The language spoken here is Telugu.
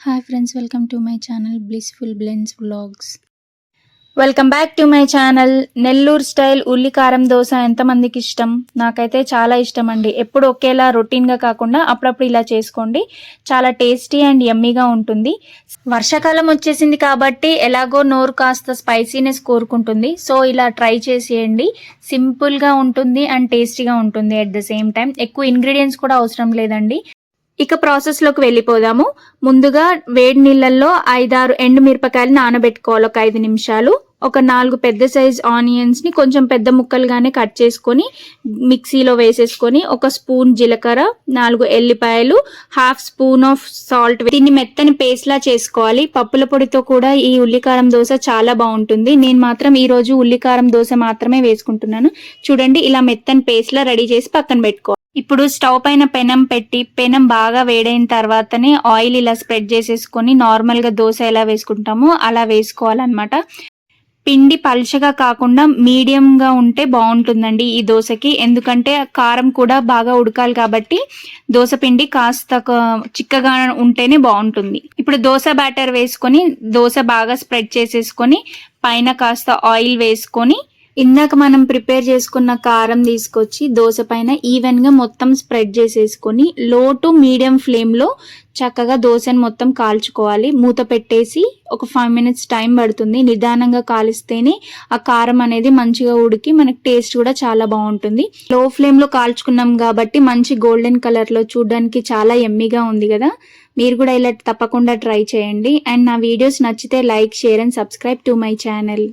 Hi friends welcome to my channel blissful blends vlogs welcome back to my channel Nellore style ఉల్లి కారం దోశ ఎంతమందికి ఇష్టం? నాకైతే చాలా ఇష్టం అండి ఎప్పుడు ఒకేలా రొటీన్గా కాకుండా అప్పుడప్పుడు ఇలా చేసుకోండి. చాలా టేస్టీ అండ్ యమ్మీగా ఉంటుంది. వర్షాకాలం వచ్చేసింది కాబట్టి ఎలాగో నోరు కాస్త స్పైసీనెస్ కోరుకుంటుంది. సో ఇలా ట్రై చేసేయండి. సింపుల్గా ఉంటుంది అండ్ టేస్టీగా ఉంటుంది అట్ ద సేమ్ టైం ఎక్కువ ఇంగ్రీడియంట్స్ కూడా అవసరం లేదండి. ఇక ప్రాసెస్లోకి వెళ్ళిపోదాము. ముందుగా వేడి నీళ్ళల్లో ఐదారు ఎండు మిరపకాయలు నానబెట్టుకోవాలి. ఒక ఐదు నిమిషాలు. ఒక నాలుగు పెద్ద సైజ్ ఆనియన్స్ని కొంచెం పెద్ద ముక్కలుగానే కట్ చేసుకొని మిక్సీలో వేసేసుకొని ఒక స్పూన్ జీలకర్ర నాలుగు ఎల్లిపాయలు హాఫ్ స్పూన్ ఆఫ్ సాల్ట్ దీన్ని మెత్తని పేస్ట్ లా చేసుకోవాలి. పప్పుల పొడితో కూడా ఈ ఉల్లికారం దోశ చాలా బాగుంటుంది. నేను మాత్రం ఈ రోజు ఉల్లికారం దోశ మాత్రమే వేసుకుంటున్నాను. చూడండి ఇలా మెత్తని పేస్ట్ లా రెడీ చేసి పక్కన పెట్టుకోవాలి ఇప్పుడు స్టవ్ పైన పెనం పెట్టి పెనం బాగా వేడైన తర్వాతనే ఆయిల్ ఇలా స్ప్రెడ్ చేసేసుకొని నార్మల్గా దోశ ఎలా వేసుకుంటామో అలా వేసుకోవాలన్నమాట. పిండి పలుచగా కాకుండా మీడియంగా ఉంటే బాగుంటుందండి ఈ దోశకి. ఎందుకంటే కారం కూడా బాగా ఉడకాలి కాబట్టి దోశ పిండి కాస్త చిక్కగా ఉంటేనే బాగుంటుంది. ఇప్పుడు దోశ బ్యాటర్ వేసుకొని దోశ బాగా స్ప్రెడ్ చేసేసుకొని పైన కాస్త ఆయిల్ వేసుకొని ఇందాక మనం ప్రిపేర్ చేసుకున్న కారం తీసుకొచ్చి దోశ పైన ఈవెన్గా మొత్తం స్ప్రెడ్ చేసేసుకొని లో టు మీడియం ఫ్లేమ్లో చక్కగా దోశని మొత్తం కాల్చుకోవాలి. మూత పెట్టేసి ఒక ఫైవ్ మినిట్స్ టైం పడుతుంది. నిదానంగా కాలిస్తేనే ఆ కారం అనేది మంచిగా ఉడికి మనకి టేస్ట్ కూడా చాలా బాగుంటుంది. లో ఫ్లేమ్లో కాల్చుకున్నాం కాబట్టి మంచి గోల్డెన్ కలర్లో చూడడానికి చాలా ఎమ్మిగా ఉంది కదా. మీరు కూడా ఇలా తప్పకుండా ట్రై చేయండి. అండ్ నా వీడియోస్ నచ్చితే like share and subscribe to my channel